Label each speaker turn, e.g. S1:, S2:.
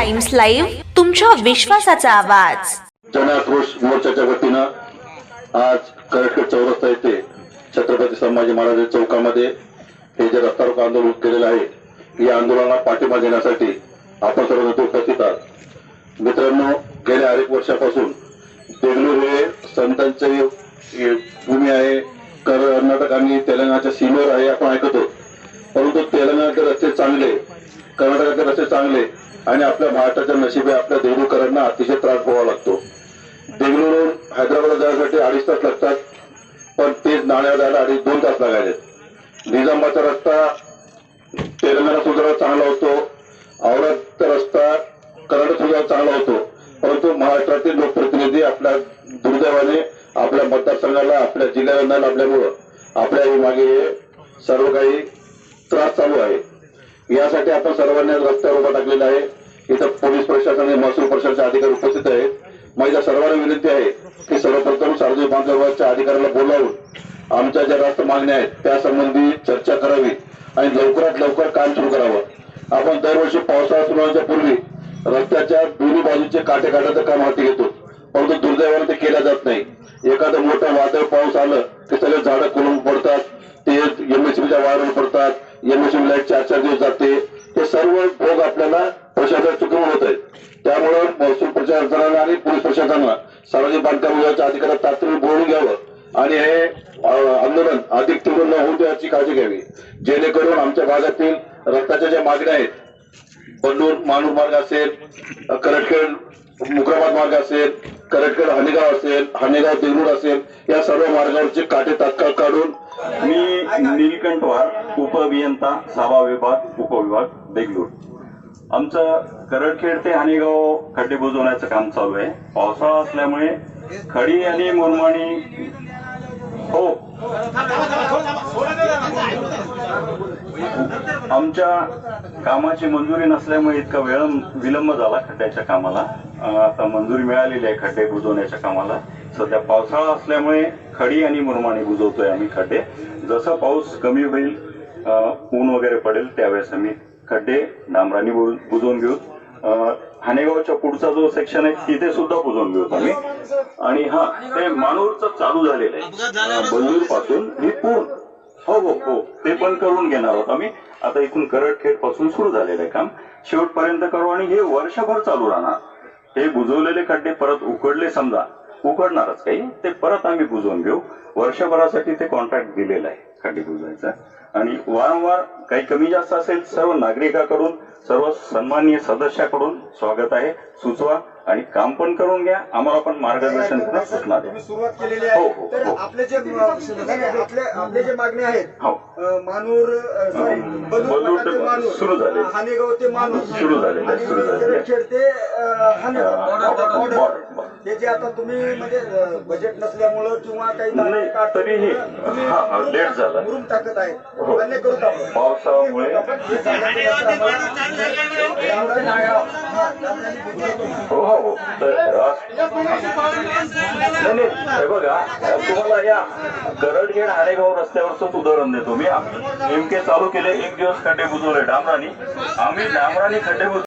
S1: Times live तुमच्या विश्वासाचा आवाज.
S2: जनाक्रोश मोर्चाच्या वतीनं आज करटकर चौरस्ता येथे छत्रपती संभाजी महाराज चौकामध्ये हे जे रस्ता रोको आंदोलन केलेलं आहे या आंदोलनाला पाठिंबा देण्यासाठी आपण सर्व उपस्थित आहात. मित्रांनो गेल्या अनेक वर्षापासून बेंगलुरू हे संतांचे भूमी आहे. कर्नाटक आणि तेलंगणाच्या सीमेवर आहे आपण ऐकतो. परंतु तेलंगणाचे रस्ते चांगले कर्नाटकाचे रस्ते चांगले आणि आपल्या महाराष्ट्राच्या नशिबे आपल्या देगलूरकरांना अतिशय त्रास भोगावा लागतो. बेंगळुरू हैदराबाद जाण्यासाठी अडीच तास लागतात पण तेच नाण्यावर जायला अडीच दोन तास लागायचे निजामाचा रस्ता तेलंगणा सुद्धा चांगला होतो औरतचा रस्ता कर्नाटक सुद्धा चांगला होतो परंतु महाराष्ट्रातील लोकप्रतिनिधी आपल्या दुर्दैवाने आपल्या मतदारसंघाला आपल्या जिल्ह्याला न लाभल्यामुळं आपल्या मागे सर्व काही त्रास चालू आहे. यासाठी आपण सर्वांनी रस्त्यावर उभा टाकलेला आहे. इथं पोलीस प्रशासन आणि महसूल प्रशासनाचे अधिकारी उपस्थित आहेत. माझ्या सर्वांना विनंती आहे की सर्वप्रथम सार्वजनिक बांधकाम अधिकाऱ्याला बोलावून आमच्या ज्या रास्त मागण्या आहेत त्यासंबंधी चर्चा करावी आणि लवकरात लवकर काम सुरू करावं. आपण दरवर्षी पावसाळा सुरू होण्याच्या पूर्वी रस्त्याच्या दोन्ही बाजूचे काटे काढायचं काम हाती घेतो. परंतु दुर्दैवाने ते केलं जात नाही. एखादं मोठं वादळ पाऊस आलं जाते. ते सर्व भोग आपल्याला प्रशासन चुकवून होत आहेत. त्यामुळे महसूल प्रशासनाला आणि पोलीस प्रशासनाला सार्वजनिक बांधकाम विभागाच्या अधिकाऱ्यात तातडीने बोलून घ्यावं. आणि हे आंदोलन अधिक तीव्र न होऊ याची काळजी घ्यावी. जेणेकरून आमच्या भागातील रक्ताच्या ज्या मागण्या आहेत बंडूर मानूर मार्ग असेल करटखेड मुक्राबाद मार्ग असेल करटखेड हानेगाव असेल हानेगाव देगलूर असेल या सर्व मार्गावरचे काटे तात्काळ काढून
S3: मी नीलकंठवार उपअभियंता सहावा विभाग उपविभाग देगलूर. आमचं करडखेड ते हानेगाव खड्डे बुजवण्याचं काम चालू आहे. पावसाळा असल्यामुळे खडी आणि मुरमाणी हो. आमच्या कामाची मंजुरी नसल्यामुळे इतका वेळ विलंब झाला खड्ड्याच्या कामाला. आता मंजुरी मिळालेली आहे खड्डे बुजवण्याच्या कामाला. सध्या पावसाळा असल्यामुळे खडी आणि मुरमाणी बुजवतोय आम्ही खड्डे. जसं पाऊस कमी होईल ऊन वगैरे पडेल त्यावेळेस आम्ही खड्डे डांबराने बुजवून घेऊ. हानेगावच्या पुढचा जो सेक्शन आहे तिथे सुद्धा बुजवून घेऊ आम्ही. आणि हा ते मानूरचं चालू झालेलं आहे. बंदूरपासून ही पूर्ण. हो हो हो ते पण करून घेणार आहोत आम्ही. आता इथून करडखेडपासून सुरू झालेलं आहे काम. शेवटपर्यंत करू आणि हे वर्षभर चालू राहणार. हे बुजवलेले खड्डे परत उकडले समजा. उकडणारच काही. ते परत आम्ही बुजवून घेऊ. वर्षभरासाठी ते कॉन्ट्रॅक्ट दिलेलं आहे. खड्डे बुजवायचं आणि वारंवार काही कमी जास्त असेल सर्व नागरिकाकडून सर्व सन्माननीय सदस्याकडून स्वागत आहे. सुचवा आणि काम पण करून घ्या. आम्हाला पण मार्गदर्शन
S4: तुम्ही सुरुवात केलेली
S3: हो,
S4: आहे
S3: हो,
S4: तर
S3: हो.
S4: आपले जे आपले आपले जे मागणी आहेत
S3: हो.
S4: मानूर अ, सॉरी
S3: झाले.
S4: हानेगाव ते मानूर.
S3: सुरू
S4: आणि
S3: सुरू झालेलं.
S4: हे जे आता तुम्ही म्हणजे बजेट नसल्यामुळं किंवा काही
S3: तरीही. हा, हा, लेट झाला.
S4: मुरुम टाकत आहे.
S3: हो. पावसामुळे.
S4: हे
S3: हो हो नाही बघा तुम्हाला या करडगेड हारेगाव रस्त्यावरच उदाहरण देतो मी. आम्ही नेमके चालू केले एक दिवस खड्डे बुजवले. डांबरानी आम्ही डांबरानी खड्डे बुजवले.